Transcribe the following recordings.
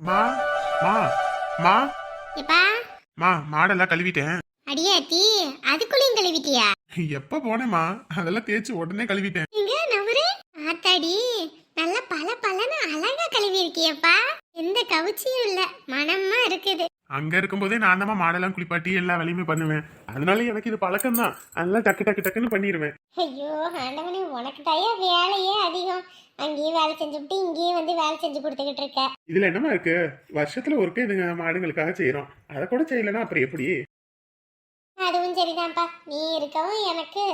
மா மா மா. எப்பா? மா மாடெல்லாம் கழுவிட்டேன். அடியாத்தி அதுக்குள்ளேயும் கழுவிட்டியா? எப்ப போனேம்மா? அதெல்லாம் தேய்ச்சி உடனே கழுவிட்டேன். இங்க நவரு? ஆத்தாடி நல்ல பல பலன்னு அழகா கழுவி இருக்கியப்பா எந்த கவுச்சியும் இல்ல மனமா இருக்குது. அங்க இருக்கும்போதே நான் தான் மாடெல்லாம் குளிப்பாட்டி எல்லா வேலையுமே பண்ணுவேன். அதனால எனக்கு இது பழக்கம் தான் அதெல்லாம் டக்கு டக்கு டக்குன்னு பண்ணிடுவேன் ஐயோ ஆண்டவனே உனக்கு தயா வேலையே அதிகம். அங்கேயும் வேலை செஞ்சுவிட்டு இங்கேயும் வந்து வேலை செஞ்சு கொடுத்துக்கிட்டு இருக்க. இதுல என்னமா இருக்கு? வருஷத்துல ஒருக்க இதுங்க மாடுங்களுக்காக செய்யறோம் அதை கூட செய்யலன்னா அப்புறம் எப்படி? அதுவும் சரிதான்ப்பா. நீ இருக்கவும் எனக்கு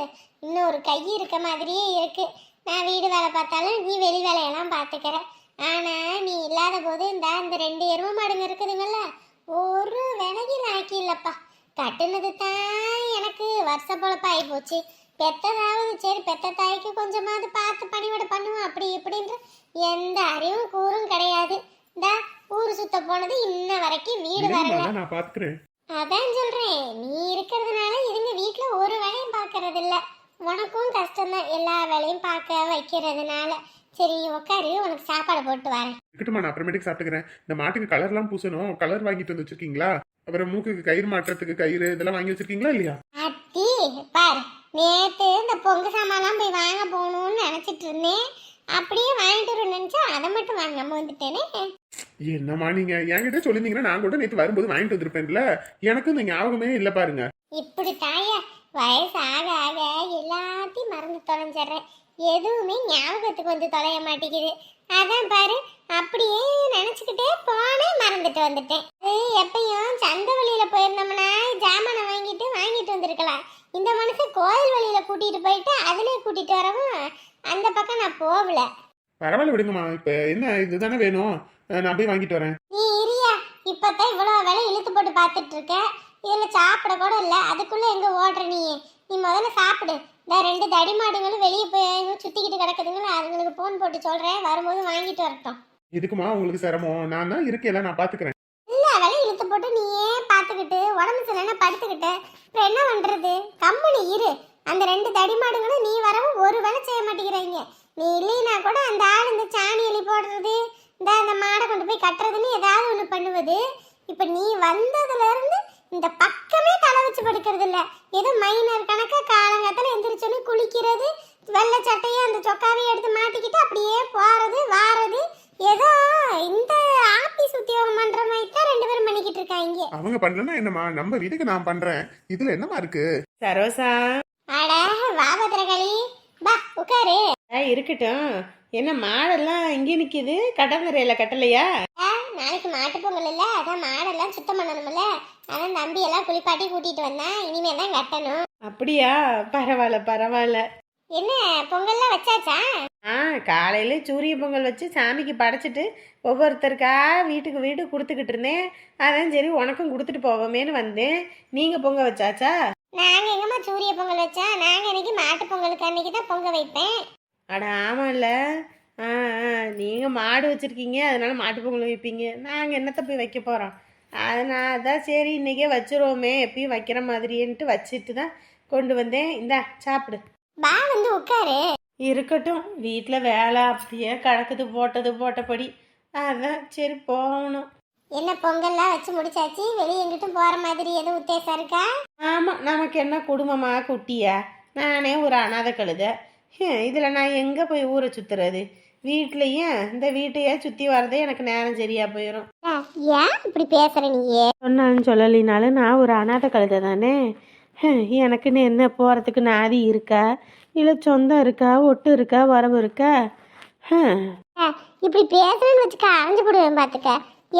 இன்னும் ஒரு கை இருக்க மாதிரியே இருக்கு. நான் வீடு வேலை பார்த்தாலும் நீ வெளி வேலையெல்லாம் பார்த்துக்கிற. ஆனா நீ இல்லாத போது இந்த இந்த ரெண்டு எரும மாடுங்க இருக்குதுங்கல்ல ஒரு விலையும் ஆக்கி இல்லப்பா கட்டுனது தான் எனக்கு வருஷ பொழப்ப ஆகி போச்சு பெத்ததாவது சரி பெத்த தாய்க்கு கொஞ்சமாவது பார்த்து பணிவிட பண்ணுவோம் அப்படி இப்படின்ற எந்த அறிவும் கூறும் கிடையாது. இந்த ஊர் சுத்த போனது இன்ன வரைக்கும் வீடு வரல நான் பாத்துக்கிறேன் அதான் சொல்றேன். நீ இருக்கிறதுனால இதுங்க வீட்ல ஒரு வேலையும் பார்க்கறது இல்ல உனக்கும் கஷ்டம்தான் எல்லா வேலையும் பார்க்க வைக்கிறதுனால. சரி உட்காரு உனக்கு சாப்பாடு போட்டு வரேன். இருக்கட்டுமா நான் அப்புறமேட்டுக்கு சாப்பிட்டுக்கிறேன். இந்த மாட்டுக்கு கலர்லாம் பூசணும். கலர் வாங்கிட்டு வந்து வச்சிருக்கீங்களா? அப்புறம் மூக்குக்கு கயிறு மாட்டுறதுக்கு கயிறு இதெல்லாம் வாங்கி வச்சிருக்கீங்களா இல்லையா? அத்தி பாரு நேத்து இந்த பொங்கு சாமான்லாம் போய் வாங்க போகணும்னு நினைச்சிட்டு இருந்தேன். அப்படியே வாங்கிட்டு வரணும்னு நினைச்சா அதை மட்டும் வாங்காம வந்துட்டேனே. என்னம்மா நீங்க? என்கிட்ட சொல்லியிருந்தீங்கன்னா நான் கூட நேற்று வரும்போது வாங்கிட்டு வந்திருப்பேன்ல. எனக்கு இந்த ஞாபகமே இல்ல பாருங்க. இப்படி தாயா வயசு ஆக ஆக எல்லாத்தையும் மறந்து தொலைஞ்சிடுறேன். எதுவுமே ஞாபகத்துக்கு வந்து தொலைய மாட்டேங்குது. அதான் பாரு அப்படியே நினச்சிக்கிட்டே போனேன் மறந்துட்டு வந்துட்டேன். அது எப்பயும் சந்த வழியில போயிருந்தோம்னா ஜாமானை வாங்கிட்டு வாங்கிட்டு வந்திருக்கலாம். இந்த மனுஷன் கோயில் வழியில கூட்டிட்டு போயிட்டு அதுலயே கூட்டிட்டு வரவும் அந்த பக்கம் நான் போகல. பரவாயில்ல விடுங்கம்மா இப்ப என்ன இதுதானே வேணும்? நான் போய் வாங்கிட்டு வரேன். நீ இரியா இப்பதான் இவ்வளோ வேலை இழுத்து போட்டு பார்த்துட்டு இருக்க. இதுல சாப்பிட கூட இல்லை அதுக்குள்ள எங்க ஓடுற நீ? நீ முதல்ல சாப்பிடு. இந்த ரெண்டு தடி மாடுங்களும் வெளியே போய் சுத்திக்கிட்டு கிடக்குதுங்களா அதுங்களுக்கு ஃபோன் போட்டு சொல்றேன். வரும்போது வாங்கிட்டு வரட்டும். இதுக்குமா உங்களுக்கு சிரமம்? நான் தான் இருக்கேன் நான் பாத்துக்கிறேன். இல்ல வேலை இழுத்து போட்டு நீயே பார்த்துக்கிட்டு உடம்பு சரியில்லைன்னா படுத்துக்கிட்டு. அப்புறம் என்ன பண்றது? கம்முனு இரு. அந்த ரெண்டு தடி மாடுங்களும் நீ வரவும் ஒரு வேலை செய்ய மாட்டேங்கிறாங்க. நீ இல்லைன்னா கூட அந்த ஆள் இந்த சாணி எலி போடுறது இந்த அந்த மாடை கொண்டு போய் கட்டுறதுன்னு ஏதாவது ஒன்று பண்ணுவது. இப்போ நீ வந்ததுல இருந்து இந்த பக்கமே தலை வச்சு படுக்கிறது இல்ல ஏதோ மைனர் கணக்கா காலங்காத்தால எந்திரிச்சோன்னு குளிக்கிறது வெள்ளை சட்டையை அந்த சொக்காவையும் எடுத்து மாட்டிக்கிட்டு அப்படியே போறது வாரது. ஏதோ இந்த ஆபீஸ் உத்தியோகம் பண்ற மாதிரி தான் ரெண்டு பேரும் பண்ணிக்கிட்டு இருக்காங்க. அவங்க பண்ணலன்னா என்னம்மா? நம்ம வீட்டுக்கு நான் பண்றேன். இதுல என்னம்மா இருக்கு? சரோசா. அட வா பத்திரகாளி. பா உட்காரு. ஆ, இருக்கட்டும். என்ன மாடெல்லாம் இங்கே நிற்கிது கடற்கரையில் கட்டலையா? ஆ, நாளைக்கு மாட்டு பொங்கல் இல்ல. அதான் மாடெல்லாம் சுத்தம் பண்ணணும்ல. அதான் தம்பி எல்லாம் குளிப்பாட்டி கூட்டிட்டு வந்தேன். இனிமே தான் கட்டணும். அப்படியா? பரவாயில்ல பரவாயில்ல. என்ன பொங்கல்லாம் வச்சாச்சா? ஆ காலையில் சூரிய பொங்கல் வச்சு சாமிக்கு படைச்சிட்டு ஒவ்வொருத்தருக்கா வீட்டுக்கு வீடு கொடுத்துக்கிட்டு இருந்தேன். அதான் சரி உனக்கும் கொடுத்துட்டு போவோமேன்னு வந்தேன். நீங்கள் பொங்க வச்சாச்சா? நாங்க எங்கம்மா சூரிய பொங்கல் வச்சா? நாங்க இன்னைக்கு மாட்டு பொங்கலுக்கு அன்னைக்கு தான் பொங்க வைப்பேன். அட ஆமாம்ல ஆ நீங்கள் மாடு வச்சுருக்கீங்க அதனால மாட்டு பொங்கல் வைப்பீங்க. நாங்கள் என்னத்தை போய் வைக்க போகிறோம் அதனால் அதான் சரி இன்றைக்கே வச்சிருவோமே எப்பயும் வைக்கிற மாதிரின்ட்டு வச்சுட்டு தான் கொண்டு வந்தேன். இந்தா சாப்பிடு. பா வந்து உட்காரு. இருக்கட்டும் வீட்டில் வேலை அப்படியே கிடக்குது போட்டது போட்டபடி. அதான் சரி போகணும். என்ன பொங்கல்லாம் வச்சு முடிச்சாச்சு? வெளியே எங்கிட்டும் போற மாதிரி எதுவும் உத்தேசம் இருக்கா? ஆமாம் நமக்கு என்ன குடும்பமா குட்டியா? நானே ஒரு அனாதை கழுத. இதில் நான் எங்கே போய் ஊரை சுற்றுறது வீட்லேயும் இந்த வீட்டையே சுற்றி வரதே எனக்கு நேரம் சரியாக போயிடும் ஆ, ஏன் இப்படி பேசுற நீயே? சொன்னாலும் சொல்லலினாலும் நான் ஒரு அனாதை கழுதை தானே? ஹம், எனக்குன்னு என்ன போகிறதுக்கு நாதி இருக்கா? இல்லை சொந்தம் இருக்கா? ஒட்டு இருக்கா? வரவு இருக்கா? இப்படி பேசுறேன்னு வச்சுக்க அரைஞ்சு போடுவேன் பாத்துக்க.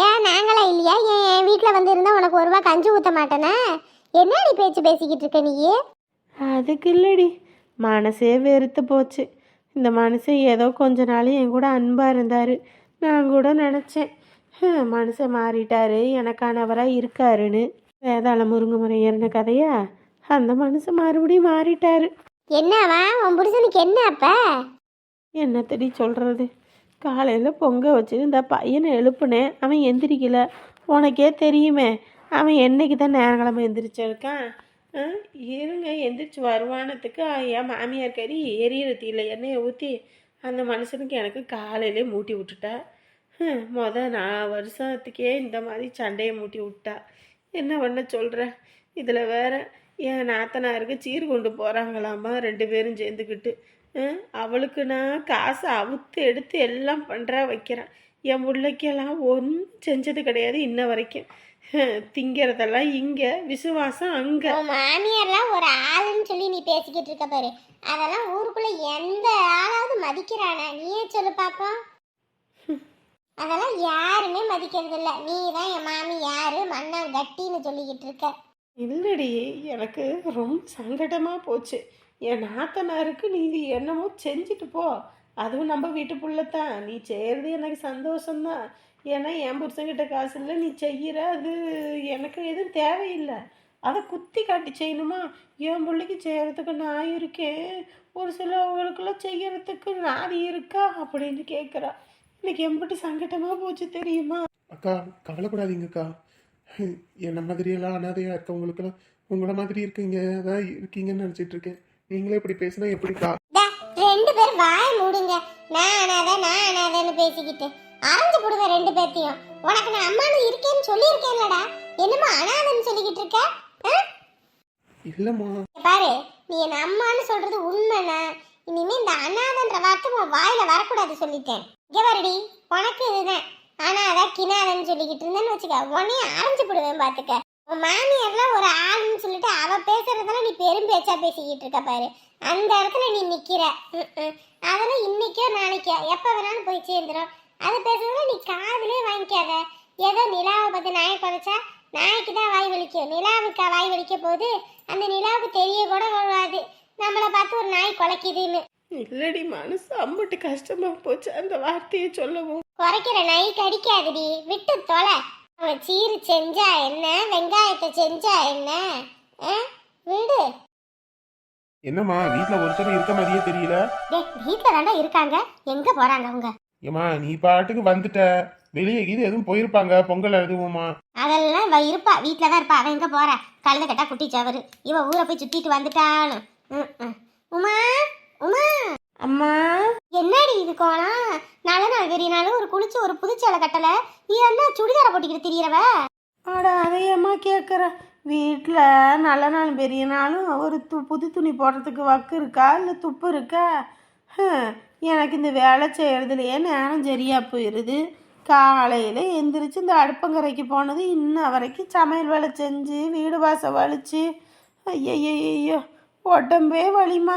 ஏன் நாங்களா இல்லையா? என் வீட்டில் வந்து இருந்தா உனக்கு ஒரு ரூபா கஞ்சி ஊத்த மாட்டேனா? என்ன நீ பேச்சு பேசிக்கிட்டு இருக்க நீ அதுக்கு இல்லடி. மனசே வெறுத்து போச்சு. இந்த மனுஷன் ஏதோ கொஞ்ச நாள் என் கூட அன்பாக இருந்தார். நான் கூட நினச்சேன். மனுஷன் மாறிட்டாரு. எனக்கானவராக இருக்காருன்னு. வேதாள முருங்கை முறை ஏறின கதையா? அந்த மனுஷன் மறுபடியும் மாறிட்டாரு. என்னவா? உன் புருஷனுக்கு என்ன அப்ப? என்னத்தடி சொல்கிறது காலையில் பொங்க வச்சு இந்த பையனை எழுப்புனேன். அவன் எந்திரிக்கல. உனக்கே தெரியுமே. அவன் என்னைக்கு தான் நேரங்கிழமை எந்திரிச்சிருக்கான்? இருங்க. எந்திரிச்சு வருவானத்துக்கு என் மாமியார் கறி எரியிற தீல எண்ணெயை ஊற்றி அந்த மனுஷனுக்கு எனக்கு காலையிலே மூட்டி விட்டுட்டா. ஹம், மொத நான் வருஷத்துக்கே இந்த மாதிரி சண்டையை மூட்டி விட்டா. என்ன பண்ண சொல்கிற இதில் வேற என் நாத்தனாருக்கு சீர் கொண்டு போகிறாங்களாமா ரெண்டு பேரும் சேர்ந்துக்கிட்டு அவளுக்கு நான் காசை அவுத்து எடுத்து எல்லாம் பண்ணுறா வைக்கிறேன் என் பிள்ளைக்கெல்லாம் ஒன்றும் செஞ்சது கிடையாது இன்ன வரைக்கும். திங்கிறதெல்லாம் இங்கே விசுவாசம் அங்கே. மாமியார்லாம் ஒரு ஆளுன்னு சொல்லி நீ பேசிக்கிட்டு இருக்க பாரு. அதெல்லாம் ஊருக்குள்ள எந்த ஆளாவது மதிக்கிறானா? நீயே சொல்லு பாப்போம் அதெல்லாம் யாருமே மதிக்கிறது இல்ல நீ தான் என் மாமி யாரு? மண்ணா கட்டின்னு சொல்லிக்கிட்டு இருக்க. இல்லடி எனக்கு ரொம்ப சங்கடமாக போச்சு. என் நாத்தனாருக்கு நீ என்னமோ செஞ்சுட்டு போ. அதுவும் நம்ம வீட்டு புள்ள தான் நீ செய்கிறது எனக்கு சந்தோஷம்தான். ஏன்னா என் புருஷன்கிட்ட காசு இல்லை நீ செய்கிற அது எனக்கு எதுவும் தேவையில்லை. அதை குத்தி காட்டி செய்யணுமா? என் பிள்ளைக்கு செய்கிறதுக்கு நான் இருக்கேன். ஒரு சிலவங்களுக்கெல்லாம் செய்யறதுக்கு நாதி இருக்கா அப்படின்னு கேட்குறா எனக்கு எம்பிட்டு சங்கடமாக போச்சு தெரியுமா? அக்கா கவலைப்படாதீங்கக்கா. என்ன மாதிரியெல்லாம் அனாதையா இருக்கவங்களுக்கெல்லாம் உங்களை மாதிரி இருக்கீங்க தான் இருக்கீங்கன்னு நினச்சிட்டு இருக்கேன். நீங்களே இப்படி பேசினா எப்படிக்கா? டா, ரெண்டு பேரும் வாய மூடுங்க. நான் அனாதை நான் அனாதைன்னு பேசிக்கிட்டு. அரைஞ்சு போடுவேன் ரெண்டு பேர்த்தையும். உனக்கு நான் அம்மானு இருக்கேன்னு சொல்லியிருக்கேன்லடா. என்னமோ அனாதைன்னு சொல்லிக்கிட்டு இருக்க? இல்லைம்மா. பாரு நீ என் அம்மான்னு சொல்றது உண்மைனா இனிமே இந்த அனாதன்ற வார்த்தை உன் வாயில வரக்கூடாது சொல்லிட்டேன். இங்க பாருடி உனக்கு இதுதான். அனாத கினாதன்னு சொல்லிக்கிட்டு இருந்தேன்னு வச்சுக்க உன்னையும் அரைஞ்சு போடுவேன் பாத்துக்க. உன் மாமியார்லாம் ஒரு ஆளுன்னு சொல்லிட்டு அவ பேசுறதெல்லாம் நீ பெரும் பேச்சா பேசிக்கிட்டு இருக்க பாரு. அந்த இடத்துல நீ நிக்கிற. அதெல்லாம் இன்னைக்கோ நாளைக்கோ. எப்ப வேணாலும் போய் சேர்ந்துடும் அது பேசுறதுல நீ காதுலயே வாங்கிக்காத. ஏதோ நிலாவை பார்த்து நாயை குறைச்சா நாய்க்கு தான் வாய் வலிக்கும். நிலாவுக்கா வாய் வலிக்க போது அந்த நிலாவுக்கு தெரிய கூட வராது. நம்மளை பார்த்து ஒரு நாய் குலைக்குதுன்னு. இல்லடி மனசு அம்பிட்டு கஷ்டமாக போச்சு. அந்த வார்த்தையை சொல்லவும். குறைக்கிற நாய் கடிக்காதுடி விட்டு தொலை. அவன் சீரு செஞ்சா என்ன? வெங்காயத்தை செஞ்சா என்ன? ஆ? விடு. என்னம்மா வீட்டில் ஒருத்தர் இருக்க மாதிரியே தெரியல? டேய் வீட்டில் தாண்டா இருக்காங்க. எங்க போறாங்க அவங்க? ஏம்மா நீ பாட்டுக்கு வந்துட்ட. வெளியே கீது எதுவும் போயிருப்பாங்க பொங்கல் எதுவுமா அதெல்லாம் இவ இருப்பா வீட்டில் தான் இருப்பா. அவன் எங்க போறா? கழுத கட்டா குட்டி சவரு. இவ ஊரை போய் சுத்திட்டு வந்துட்டான்னு. ம், ம். உமா உமா. அம்மா. என்னடி இது கோலம்? நல்ல நாள் பெரிய நாள். ஒரு குளிச்சு ஒரு புதுச்சேலை கட்டல. நீ என்ன சுடிதார போட்டுக்கிட்டு திரியறவ? அட அதையம்மா கேட்குற வீட்டில் நல்ல நாள் பெரிய நாளும் ஒரு து புது துணி போடுறதுக்கு வக்கு இருக்கா? இல்லை துப்பு இருக்கா? எனக்கு இந்த வேலை செய்கிறதுலையே நேரம் சரியாக போயிடுது காலையில் எந்திரிச்சு இந்த அடுப்பங்கரைக்கு போனது இன்ன வரைக்கும் சமையல் வேலை செஞ்சு வீடு வாசல் வலிச்சு. ஐயோ உடம்பே வலிமா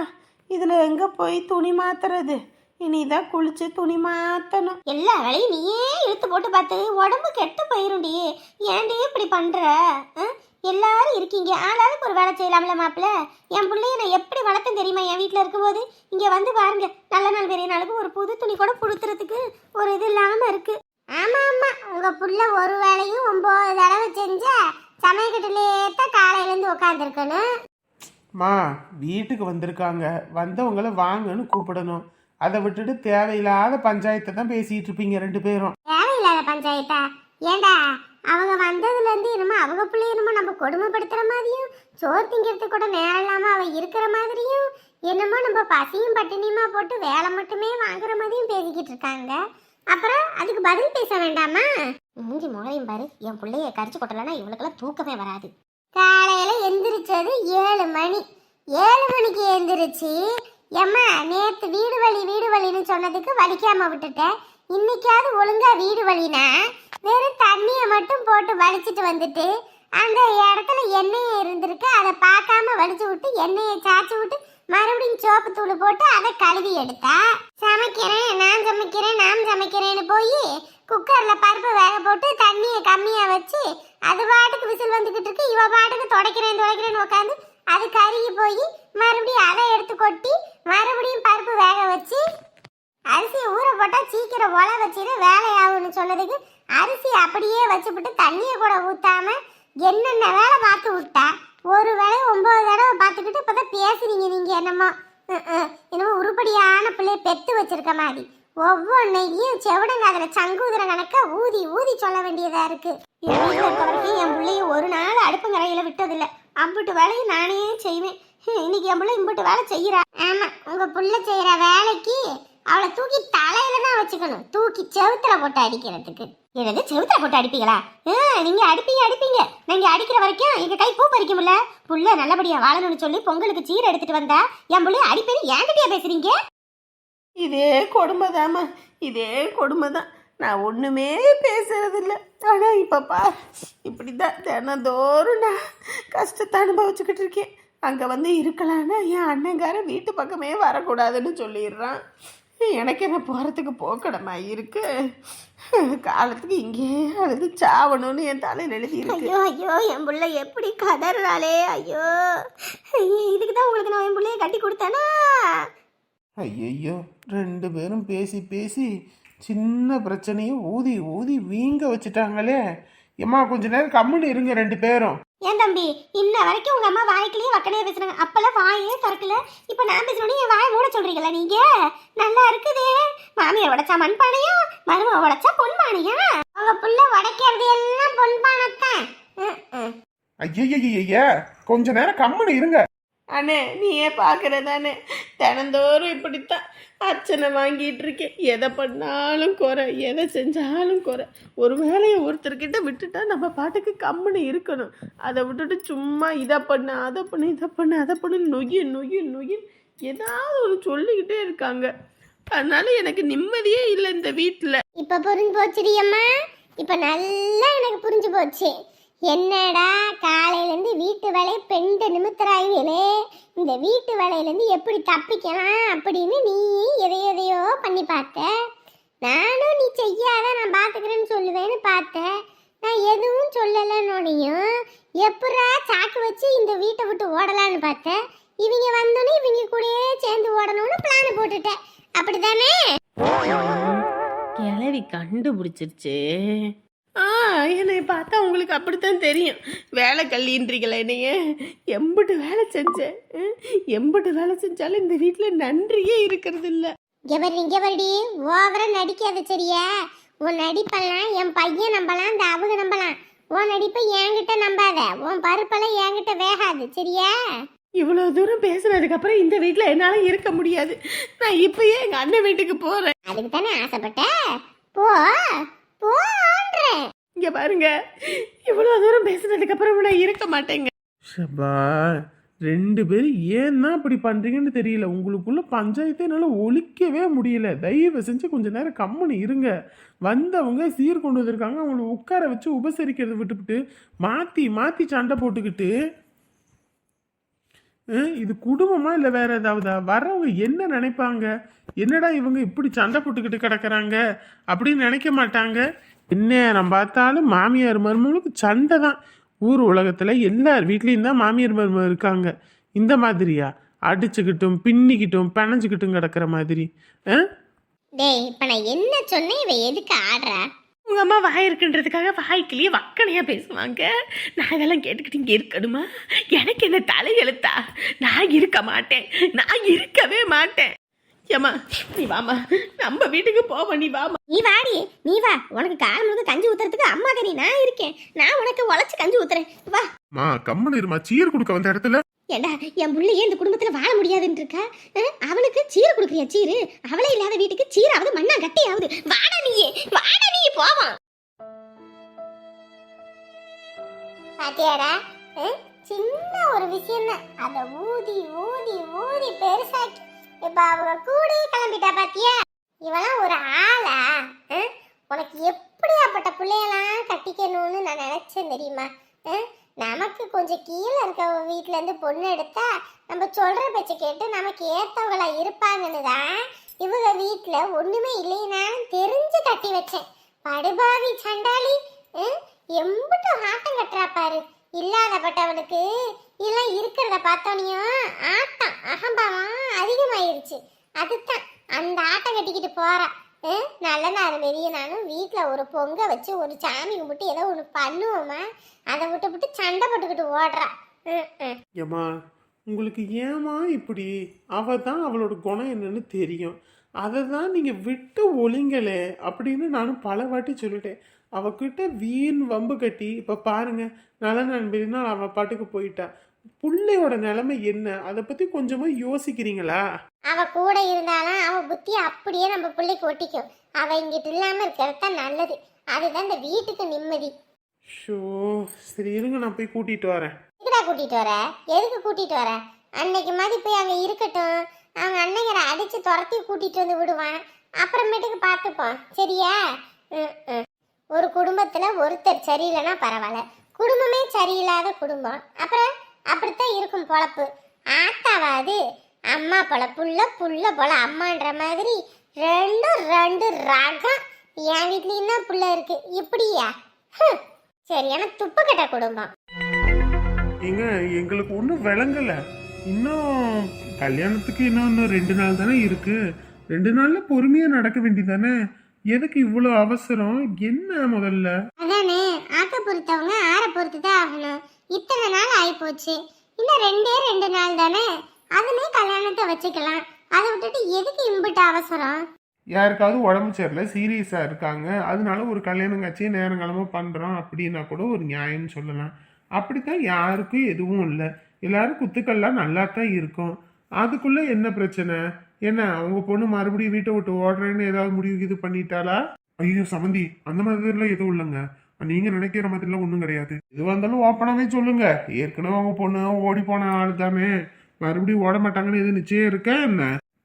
இதில் எங்கே போய் துணி மாத்துறது? இனிதான் குளிச்சு துணி மாற்றணும் எல்லா வேலையும் நீயே இழுத்து போட்டு பார்த்து உடம்பு கெட்டு போயிரும்டி ஏன்டி இப்படி பண்ற? ஆ? எல்லாரும் இருக்கீங்க. ஆளாளுக்கு ஒரு வேலை செய்யலாம்ல மாப்பிள்ள? என் பிள்ளைய நான் எப்படி வளர்த்தேன் தெரியுமா? என் வீட்டில் இருக்கும்போது இங்கே வந்து பாருங்க. நல்ல நாள் பெரிய நாளுக்கு ஒரு புது துணி கூட கொடுத்துறதுக்கு ஒரு இது இல்லாமல் இருக்கு. ஆமா ஆமா. உங்க புள்ள ஒரு வேலையும் ஒன்பது தடவை செஞ்ச சமயக்கட்டிலே தான் காலையிலேருந்து உட்காந்துருக்கணும் மா வீட்டுக்கு வந்திருக்காங்க. வந்தவங்கள வாங்கன்னு கூப்பிடணும். அதை விட்டுட்டு தேவையில்லாத பஞ்சாயத்தை தான் பேசிட்டு இருப்பீங்க ரெண்டு பேரும். தேவையில்லாத பஞ்சாயத்தா? ஏண்டா? அவங்க வந்ததுல இருந்து என்னமோ அவங்க பிள்ளை என்னமோ நம்ம கொடுமைப்படுத்துற மாதிரியும் சோறு திங்கிறதுக்கு கூட நேரம் இல்லாம அவ இருக்கிற மாதிரியும் என்னமோ நம்ம பசியும் பட்டினியுமா போட்டு வேலை மட்டுமே வாங்குற மாதிரியும் பேசிக்கிட்டு இருக்காங்க. அப்புறம் அதுக்கு பதில் பேச வேண்டாமா? மூஞ்சி முகரையும் பாரு. என் பிள்ளைய கரிச்சு கொட்டலன்னா இவளுக்கெல்லாம் தூக்கமே வராது. காலையில எந்திரிச்சது ஏழு மணி. ஏழு மணிக்கு எந்திரிச்சு எம்மா நேத்து வீடு வலி வீடு வலின்னு சொன்னதுக்கு வலிக்காம விட்டுட்டேன். இன்னைக்காவது ஒழுங்கா வீடு வழினா வெறும் தண்ணியை மட்டும் போட்டு வலிச்சிட்டு வந்துட்டு அந்த இடத்துல எண்ணெய் இருந்திருக்கு அதை பார்க்காம வலிச்சு விட்டு எண்ணெயை சாய்ச்சி விட்டு மறுபடியும் சோப்பு தூள் போட்டு அதை கழுவி எடுத்தா. சமைக்கிறேன் நான் சமைக்கிறேன் நான் சமைக்கிறேன்னு போய் குக்கர்ல பருப்பு வேக போட்டு தண்ணியை கம்மியா வச்சு அது பாட்டுக்கு விசில் வந்துகிட்டு இருக்கு. இவ பாட்டுக்கு துடைக்கிறேன் துடைக்கிறேன்னு உட்காந்து அது கருகி போய் மறுபடியும் அதை எடுத்து கொட்டி மறுபடியும் பருப்பு வேக வச்சு அரிசியை ஊற போட்டால் சீக்கிரம் உல வச்சுட்டு வேலையாகும்னு சொன்னதுக்கு அரிசி அப்படியே வச்சுப்புட்டு தண்ணியை கூட ஊற்றாம என்னென்ன வேலை பார்த்து விட்டா ஒரு வேலை ஒம்பது தடவை பார்த்துக்கிட்டு இப்போ தான் பேசுறீங்க நீங்கள் என்னமோ. என்னமோ உருப்படியான பிள்ளைய பெத்து வச்சிருக்க மாதிரி. ஒவ்வொன்றையும் செவடங்க அதில் சங்குதிர கணக்க ஊதி ஊதி சொல்ல வேண்டியதாக இருக்குது என் வீட்டில் இருக்க வரைக்கும் என் பிள்ளைய ஒரு நாள் அடுப்புங்கரையில் விட்டதில்லை. அம்பிட்டு வேலையும் நானே செய்வேன். இன்னைக்கு என் பிள்ளை இம்பிட்டு வேலை செய்கிறா. ஆமாம் உங்கள் பிள்ளை செய்கிற வேலைக்கு அவளை தூக்கி தலையில தான் வச்சுக்கணும். தூக்கி செவுத்துல போட்டு அடிக்கிறதுக்கு. என்னது செவுத்துல போட்டு அடிப்பீங்களா? நீங்க அடிப்பீங்க அடிப்பீங்க. நீங்க அடிக்கிற வரைக்கும் எங்க கை பூ முடியல. புள்ள நல்லபடியா வாழணும்னு சொல்லி பொங்கலுக்கு சீர் எடுத்துட்டு வந்தா என் புள்ள அடிப்பேன் ஏன்கிட்டயா பேசுறீங்க? இதே கொடுமைதாம்மா. இதே கொடுமை தான் நான் ஒன்றுமே பேசுறதில்ல. ஆனால் இப்போப்பா இப்படி தான் தினந்தோறும் நான் கஷ்டத்தை அனுபவிச்சுக்கிட்டு இருக்கேன். அங்கே வந்து இருக்கலான்னா என் அண்ணங்காரன் வீட்டு பக்கமே வரக்கூடாதுன்னு சொல்லிடுறான். எனக்கு என்ன போகிறதுக்கு போக்கடமா இருக்கு? காலத்துக்கு இங்கேயே அழுது சாவணும்னு என் தலையில் எழுதி இருக்கு. ஐயோ ஐயோ என் புள்ள எப்படி கதறாளே? ஐயோ. ஐயோ, இதுக்கு தான் உங்களுக்கு நான் என் புள்ளைய கட்டி கொடுத்தேனா? ஐயையோ ரெண்டு பேரும் பேசி பேசி சின்ன பிரச்சனையை ஊதி ஊதி வீங்க வச்சுட்டாங்களே. ஏம்மா கொஞ்ச நேரம் கம்முன்னு இருங்க ரெண்டு பேரும். ஏன் தம்பி? இன்ன வரைக்கும் உங்க அம்மா வாய்க்கிலேயே வக்கனையே பேசுறாங்க. அப்பெல்லாம் வாயே திறக்கல. இப்ப நான் பேசணும் என் வாய் மூட சொல்றீங்களா நீங்க? நல்லா இருக்குதே. மாமியார் உடைச்சா மண்பானையா? மருமக உடைச்சா பொன்பானையா? உங்க புள்ள உடைக்கிறது எல்லாம் பொன்பானத்தான். ஐயய்யய்ய கொஞ்ச நேரம் கம்முன்னு இருங்க. அண்ணே நீயே பார்க்குறதானே தினந்தோறும் இப்படித்தான் அர்ச்சனை வாங்கிட்டு இருக்கேன். எதை பண்ணாலும் குறை எதை செஞ்சாலும் குறை. ஒரு வேலையை ஒருத்தர்கிட்ட விட்டுட்டா நம்ம பாட்டுக்கு கம்முன்னு இருக்கணும். அதை விட்டுட்டு சும்மா இதை பண்ணு அதை பண்ணு இதை பண்ணு அதை பண்ணு நொகி நொகி நொகி ஏதாவது ஒன்று சொல்லிக்கிட்டே இருக்காங்க. அதனால எனக்கு நிம்மதியே இல்லை இந்த வீட்டில் இப்போ புரிஞ்சு போச்சுடி அம்மா? நல்லா எனக்கு புரிஞ்சு போச்சு. என்னடா காலையிலேருந்து வீட்டு வேலையை பெண்டு நிமித்தராயிலே இந்த வீட்டு வேலையிலேருந்து எப்படி தப்பிக்கலாம் அப்படின்னு நீ எதை எதையோ பண்ணி பார்த்த. நானும் நீ செய்யாத நான் பார்த்துக்கிறேன்னு சொல்லுவேன்னு பார்த்தேன் நான் எதுவும் சொல்லலைன்னொடையும் எப்படா சாக்கு வச்சு இந்த வீட்டை விட்டு ஓடலான்னு பார்த்தேன் இவங்க வந்தோன்னே இவங்க கூடயே சேர்ந்து ஓடணும்னு பிளான் போட்டுட்டேன் அப்படிதானே கிளவி கண்டுபிடிச்சிருச்சு. ஆ என்னை பார்த்தா உங்களுக்கு அப்படித்தான் தெரியும். வேலை கல்லின்றீங்களா என்னைய? எம்பிட்டு வேலை செஞ்சேன் எம்பிட்டு வேலை செஞ்சாலும் இந்த வீட்டில் நன்றியே இருக்கிறது இல்லை இங்க வரு இங்க வருடி ஓவரா நடிக்காத சரியா? உன் நடிப்பெல்லாம் என் பையன் நம்பலாம் இந்த அவங்க நம்பலாம். உன் நடிப்பை என்கிட்ட நம்பாத. உன் பருப்பெல்லாம் என்கிட்ட வேகாது சரியா? இவ்வளோ தூரம் பேசுனதுக்கு அப்புறம் இந்த வீட்டில் என்னால் இருக்க முடியாது. நான் இப்பயே எங்கள் அண்ணன் வீட்டுக்கு போகிறேன் அதுக்கு தானே ஆசைப்பட்ட? போ. இங்கே பாருங்க. இவ்வளோ தூரம் பேசுனதுக்கு அப்புறம் நான் இருக்க மாட்டேங்க. ஷபா ரெண்டு பேரும் ஏன் தான் இப்படி பண்றீங்கன்னு தெரியல. உங்களுக்குள்ள பஞ்சாயத்தை என்னால் ஒழிக்கவே முடியல. தயவு செஞ்சு கொஞ்ச நேரம் கம்முன்னு இருங்க. வந்தவங்க சீர் கொண்டு வந்திருக்காங்க. அவங்கள உட்கார வச்சு உபசரிக்கிறத விட்டுவிட்டு மாற்றி மாற்றி சண்டை போட்டுக்கிட்டு இது குடும்பமா இல்லை வேற ஏதாவதா? வர்றவங்க என்ன நினைப்பாங்க? என்னடா இவங்க இப்படி சண்டை போட்டுக்கிட்டு கிடக்குறாங்க? அப்படின்னு நினைக்க மாட்டாங்க. என்ன நம்ம பார்த்தாலும் மாமியார் மருமகளுக்கு சண்டை தான். ஊர் உலகத்தில் எல்லார் வீட்லேயும் தான் மாமியார் மருமகள் இருக்காங்க. இந்த மாதிரியா? அடிச்சுக்கிட்டும் பின்னிக்கிட்டும் பிணைஞ்சுக்கிட்டும் கிடக்கிற மாதிரி. ஆ? டேய் இப்போ நான் என்ன சொன்னேன்? இவன் எதுக்கு ஆடுற? உங்க அம்மா வாய் இருக்குன்றதுக்காக வாய்க்கிலேயே வக்கனையா பேசுவாங்க. நான் இதெல்லாம் கேட்டுக்கிட்டு இங்கே இருக்கணுமா? எனக்கு என்ன தலையெழுத்தா நான் இருக்க மாட்டேன். நான் இருக்கவே மாட்டேன். ஏம்மா நீ வாமா நம்ம வீட்டுக்கு போவ நீ வாமா நீ வாடி. நீ வா. உனக்கு கால் முழுக்க கஞ்சி ஊத்துறதுக்கு அம்மா கறி நான் இருக்கேன். நான் உனக்கு உழைச்சு கஞ்சி ஊத்துறேன். வா. மா கம்மன் இருமா. சீர் கொடுக்க வந்த இடத்துல ஏண்டா என் புள்ளையே இந்த குடும்பத்துல வாழ முடியாதுன்னு இருக்கா அஹ், அவளுக்கு சீர் கொடுக்குறியா சீரு? அவளே இல்லாத வீட்டுக்கு சீராவது மண்ணா கட்டியாவது. வாடா நீயே வாடா நீ போவான் பாத்தியாடா சின்ன ஒரு விஷயம் தான் அதை ஊதி ஊதி ஊதி பெருசாக்கி. இப்ப அவங்க கூட கிளம்பிட்டா பாத்தியா? இவெல்லாம் ஒரு ஆளா? உனக்கு எப்படியாப்பட்ட பிள்ளையெல்லாம் கட்டிக்கணும்னு நான் நினைச்சேன் தெரியுமா? நமக்கு கொஞ்சம் கீழே இருக்க வீட்டிலேருந்து இருந்து பொண்ணு எடுத்தா நம்ம சொல்ற பேச்ச கேட்டு நமக்கு ஏத்தவங்களா இருப்பாங்கன்னு தான் இவங்க வீட்டில் ஒண்ணுமே இல்லைனாலும் தெரிஞ்சு கட்டி வச்சேன். படுபாவி சண்டாளி அஹ்? ஆட்டம் கட்டுறா பாரு. இல்லாதப்பட்டவனுக்கு இதெல்லாம் இருக்கிறத பார்த்தோனையும் ஆட்டம் அகம்பாவம் அதிகமாயிருச்சு. அதுதான் அந்த ஆட்டம் கட்டிக்கிட்டு போறா. நல்ல நேரம் வெளியே நானும் வீட்டில் ஒரு பொங்க வச்சு ஒரு சாமி கும்பிட்டு ஏதோ ஒன்று பண்ணுவோமா அதை விட்டு விட்டு சண்டை போட்டுக்கிட்டு ஓடுறா. ஏமா ஏம்மா உங்களுக்கு ஏமா இப்படி? அவ தான் அவளோட குணம் என்னன்னு தெரியும். அதை தான் நீங்கள் விட்டு ஒளிங்களே அப்படின்னு நானும் பல வாட்டி சொல்லிட்டேன். அவகிட்ட வீண் வம்பு கட்டி இப்போ பாருங்க நல்ல நண்பரினால் அவள் பாட்டுக்கு போயிட்டா. புள்ளையோட நிலைமை என்ன? அதை பத்தி கொஞ்சமா யோசிக்கிறீங்களா? அவ கூட இருந்தாலும் அவ புத்தி அப்படியே நம்ம பிள்ளைக்கு ஒட்டிக்கும். அவ இங்கிட்டு இல்லாம இருக்கிறது தான் நல்லது. அதுதான் இந்த வீட்டுக்கு நிம்மதி. ஷோ சரி இருங்க நான் போய் கூட்டிட்டு வரேன். எதுக்குடா கூட்டிட்டு வர? எதுக்கு கூட்டிட்டு வர? அன்னைக்கு மாதிரி போய் அங்க இருக்கட்டும். அவங்க அன்னைங்கரை அடிச்சு துரத்தி கூட்டிட்டு வந்து விடுவான். அப்புறமேட்டுக்கு பார்த்துப்போம். சரியா. ஒரு குடும்பத்துல ஒருத்தர் சரியில்லைன்னா பரவாயில்ல. குடும்பமே சரியில்லாத குடும்பம். அப்புறம்? அப்படித்தான் இருக்கும் பொழப்பு. ஆத்தாவாது அம்மா போல புள்ள புள்ள போல அம்மான்ற மாதிரி ரெண்டும் ரெண்டு ரகம் என் வீட்லயும் தான் புள்ள இருக்கு. இப்படியா. சரியான துப்புக்கட்ட குடும்பம் ஏங்க எங்களுக்கு ஒன்றும் விளங்கல. இன்னும் கல்யாணத்துக்கு இன்னும் ரெண்டு நாள் தானே இருக்கு. ரெண்டு நாள்ல பொறுமையா நடக்க வேண்டியதானே? எதுக்கு இவ்வளோ அவசரம்? என்ன முதல்ல? அதானே ஆக்க பொறுத்தவங்க ஆற பொறுத்து தான் ஆகணும். இத்தனை நாள் ஆயிப்போச்சு. இன்னும் ரெண்டே ரெண்டு நாள் தானே? அதுலயே கல்யாணத்தை வச்சுக்கலாம். அதை விட்டுட்டு எதுக்கு இம்பிட்டு அவசரம்? யாருக்காவது உடம்பு சரியில்ல சீரியஸாக இருக்காங்க. அதனால ஒரு கல்யாணம் காட்சியை நேரங்காலமா பண்ணுறோம் அப்படின்னா கூட ஒரு நியாயம்னு சொல்லலாம். அப்படித்தான் யாருக்கும் எதுவும் இல்லை. எல்லாரும் குத்துக்கள்லாம் நல்லா தான் இருக்கும். அதுக்குள்ளே என்ன பிரச்சனை? என்ன அவங்க பொண்ணு மறுபடியும் வீட்டை விட்டு ஓடுறேன்னு ஏதாவது முடிவு இது பண்ணிட்டாளா? ஐயோ சமந்தி அந்த மாதிரிலாம் எதுவும் இல்லைங்க. நீங்க நினைக்கிற மாதிரிலாம் ஒன்றும் கிடையாது. எதுவாக இருந்தாலும் ஓப்பனாகவே சொல்லுங்க. ஏற்கனவே அவங்க பொண்ணு ஓடி போன ஆள் தானே. மறுபடியும் ஓட மாட்டாங்கன்னு எதுவும் நிச்சயம் இருக்கா என்ன?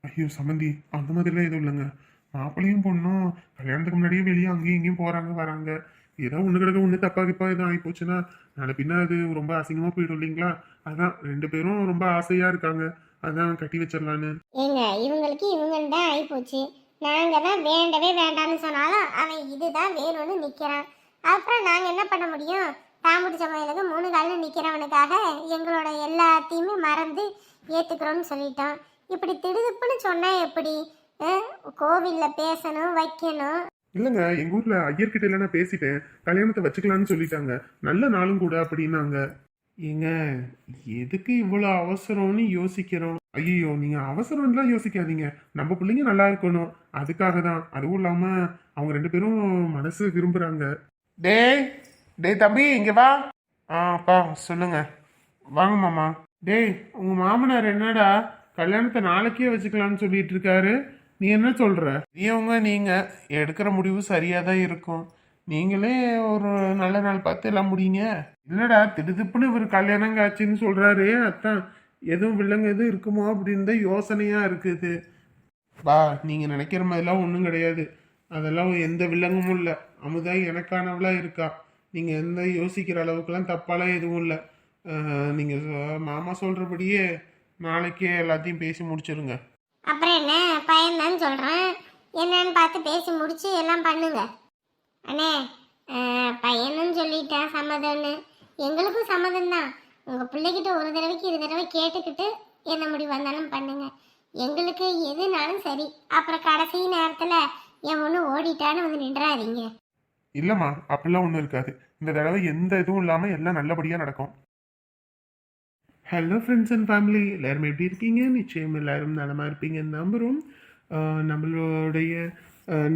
ஐயோ சமந்தி அந்த மாதிரிலாம் எதுவும் இல்லைங்க. மாப்பிள்ளையும் பொண்ணும் கல்யாணத்துக்கு முன்னாடியே வெளியே அங்கேயும் இங்கேயும் போறாங்க வராங்க. ஏதோ ஒன்று கிடக்க ஒன்று தப்பா கிப்பா எதுவும் ஆகி போச்சுன்னா நாளை பின்ன அது ரொம்ப அசிங்கமா போயிடும் இல்லைங்களா? அதான் ரெண்டு பேரும் ரொம்ப ஆசையா இருக்காங்க. அதான் கட்டி வச்சிடலான்னு. ஏங்க இவங்களுக்கு இவங்க தான் ஆயிப்போச்சு நாங்க தான் வேண்டவே வேண்டாம்னு சொன்னாலும் அவன் இதுதான் வேணும்னு நிக்கிறான். அப்புறம் நாங்கள் என்ன பண்ண முடியும்? தாம்பூட்டி சமையலுக்கு மூணு காலில் நிற்கிறவனுக்காக எங்களோட எல்லாத்தையுமே மறந்து ஏற்றுக்கிறோன்னு சொல்லிட்டோம். இப்படி திடுதுப்புன்னு சொன்னால் எப்படி? கோவிலில் பேசணும் வைக்கணும். இல்லைங்க எங்கள் ஊரில் ஐயர்கிட்ட எல்லாம் நான் பேசிட்டேன். கல்யாணத்தை வச்சுக்கலாம்னு சொல்லிட்டாங்க. நல்ல நாளும் கூட அப்படின்னாங்க. ஏங்க எதுக்கு இவ்வளோ அவசரம்னு யோசிக்கிறோம்? ஐயோ நீங்கள் அவசரம்லாம் யோசிக்காதீங்க. நம்ம பிள்ளைங்க நல்லா இருக்கணும். அதுக்காக தான் அதுவும் இல்லாமல் அவங்க ரெண்டு பேரும் மனசு விரும்புகிறாங்க டேய் டேய் தம்பி இங்கே வா. ஆ அப்பா சொல்லுங்க. வாங்க மாமா. டேய் உங்க மாமனார் என்னடா கல்யாணத்தை நாளைக்கே வச்சுக்கலாம்னு சொல்லிட்டு இருக்காரு? நீ என்ன சொல்ற? நீங்க நீங்க எடுக்கிற முடிவு சரியா தான் இருக்கும். நீங்களே ஒரு நல்ல நாள் பார்த்து எல்லாம் முடியுங்க இல்லடா திடுதிப்புன்னு இவர் கல்யாணம் காட்சின்னு சொல்றாரு. அதான் எதுவும் வில்லங்க எதுவும் இருக்குமோ அப்படின்னு தான் யோசனையா இருக்குது. பா நீங்க நினைக்கிற மாதிரிலாம் ஒன்றும் கிடையாது. அதெல்லாம் எந்த வில்லங்கமும் இல்லை. அமுதா எனக்கானவளாக இருக்கா? நீங்கள் எந்த யோசிக்கிற அளவுக்குலாம் தப்பாலாம் எதுவும் இல்லை. நீங்கள் சொ- மாமா சொல்கிறபடியே நாளைக்கே எல்லாத்தையும் பேசி முடிச்சிருங்க. அப்புறம் என்ன? பையன்தான் சொல்கிறேன் என்னன்னு பார்த்து பேசி முடிச்சு எல்லாம் பண்ணுங்க. அண்ணே பையனும் சொல்லிட்டேன் சம்மதம்னு. எங்களுக்கும் சம்மதம் தான் உங்கள் பிள்ளைகிட்ட ஒரு தடவைக்கு இரு தடவை கேட்டுக்கிட்டு என்ன முடிவு வந்தாலும் பண்ணுங்க. எங்களுக்கு எதுனாலும் சரி. அப்புறம் கடைசி நேரத்தில் என் ஒன்று ஓடிட்டான்னு வந்து நின்றாதீங்க. இல்லைம்மா அப்படிலாம் ஒன்றும் இருக்காது. இந்த தடவை எந்த இதுவும் இல்லாமல் எல்லாம் நல்லபடியாக நடக்கும். ஹலோ ஃப்ரெண்ட்ஸ் அண்ட் ஃபேமிலி எல்லாருமே எப்படி இருக்கீங்க? நிச்சயம் எல்லாரும் நலமாக இருப்பீங்கன்னு நம்புகிறோம் நம்மளுடைய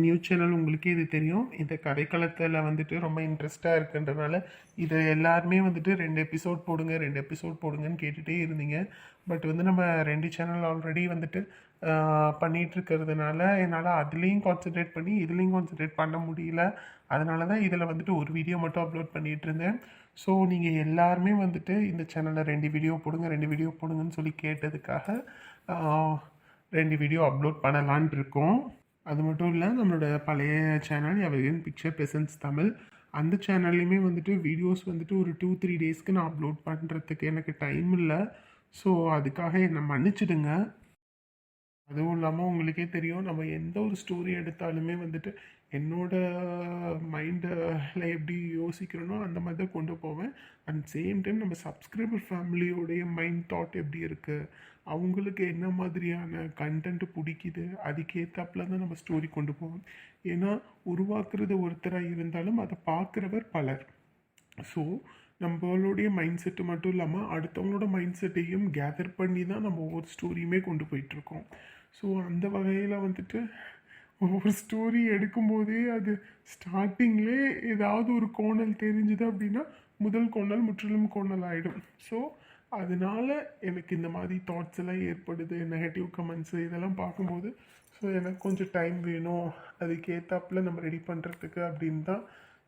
நியூ சேனல் உங்களுக்கே இது தெரியும். இந்த கதைக்களத்தில் வந்துட்டு ரொம்ப இன்ட்ரெஸ்டாக இருக்குன்றனால இதை எல்லாருமே வந்துட்டு ரெண்டு எபிசோட் போடுங்க ரெண்டு எபிசோட் போடுங்கன்னு கேட்டுகிட்டே இருந்தீங்க. பட் வந்து நம்ம ரெண்டு சேனல் ஆல்ரெடி வந்துட்டு பண்ணிகிட்டு இருக்கிறதுனால என்னால் அதுலேயும் கான்சென்ட்ரேட் பண்ணி இதுலேயும் கான்சென்ட்ரேட் பண்ண முடியல. அதனால தான் இதில் வந்துட்டு ஒரு வீடியோ மட்டும் அப்லோட் பண்ணிகிட்டு இருந்தேன் ஸோ நீங்கள் எல்லாருமே வந்துட்டு இந்த சேனலில் ரெண்டு வீடியோ போடுங்க ரெண்டு வீடியோ போடுங்கன்னு சொல்லி கேட்டதுக்காக ரெண்டு வீடியோ அப்லோட் பண்ணலான் இருக்கோம் அது மட்டும் இல்லை நம்மளோட பழைய சேனல் எவரின் பிக்சர் பிரசன்ஸ் தமிழ் அந்த சேனல்லையுமே வந்துட்டு வீடியோஸ் வந்துட்டு ஒரு டூ த்ரீ டேஸ்க்கு நான் அப்லோட் பண்ணுறதுக்கு எனக்கு டைம் இல்லை. ஸோ அதுக்காக என்னை மன்னிச்சிடுங்க. அதுவும் இல்லாமல் உங்களுக்கே தெரியும் நம்ம எந்த ஒரு ஸ்டோரி எடுத்தாலுமே வந்துட்டு என்னோட மைண்டில் எப்படி யோசிக்கிறேனோ அந்த மாதிரி தான் கொண்டு போவேன். அண்ட் சேம் டைம் நம்ம சப்ஸ்கிரைபர் ஃபேமிலியோடைய மைண்ட் தாட் எப்படி இருக்குது அவங்களுக்கு என்ன மாதிரியான கண்டென்ட் பிடிக்குது? அதுக்கேற்றாப்புல தான் நம்ம ஸ்டோரி கொண்டு போவோம். ஏன்னா உருவாக்குறது ஒருத்தராக இருந்தாலும் அதை பார்க்குறவர் பலர். ஸோ நம்மளுடைய மைண்ட் செட்டு மட்டும் இல்லாமல் அடுத்தவங்களோட மைண்ட் செட்டையும் கேதர் பண்ணி தான் நம்ம ஒவ்வொரு ஸ்டோரியுமே கொண்டு போயிட்டுருக்கோம் ஸோ அந்த வகையில் வந்துட்டு ஒவ்வொரு ஸ்டோரி எடுக்கும்போதே அது ஸ்டார்டிங்லே ஏதாவது ஒரு கோணல் தெரிஞ்சுது அப்படின்னா முதல் கோணல் முற்றிலும் கோணல் ஆகிடும் ஸோ அதனால எனக்கு இந்த மாதிரி தாட்ஸ் எல்லாம் ஏற்படுது நெகட்டிவ் கமெண்ட்ஸு இதெல்லாம் பார்க்கும்போது. ஸோ எனக்கு கொஞ்சம் டைம் வேணும் அதுக்கேற்றாப்புல நம்ம ரெடி பண்ணுறதுக்கு அப்படின்னு தான்.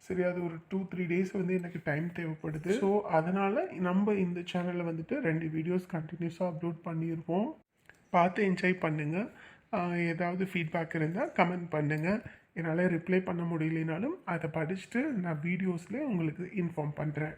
சரி அது ஒரு டூ த்ரீ டேஸ் வந்து எனக்கு டைம் தேவைப்படுது. ஸோ அதனால் நம்ம இந்த சேனலில் வந்துட்டு ரெண்டு வீடியோஸ் கண்டினியூஸாக அப்லோட் பண்ணியிருப்போம் பார்த்து என்ஜாய் பண்ணுங்கள் ஏதாவது ஃபீட்பேக் இருந்தால் கமெண்ட் பண்ணுங்கள் என்னால் ரிப்ளை பண்ண முடியலனாலும் அதை படிச்சுட்டு நான் வீடியோஸில் உங்களுக்கு இன்ஃபார்ம் பண்ணுறேன்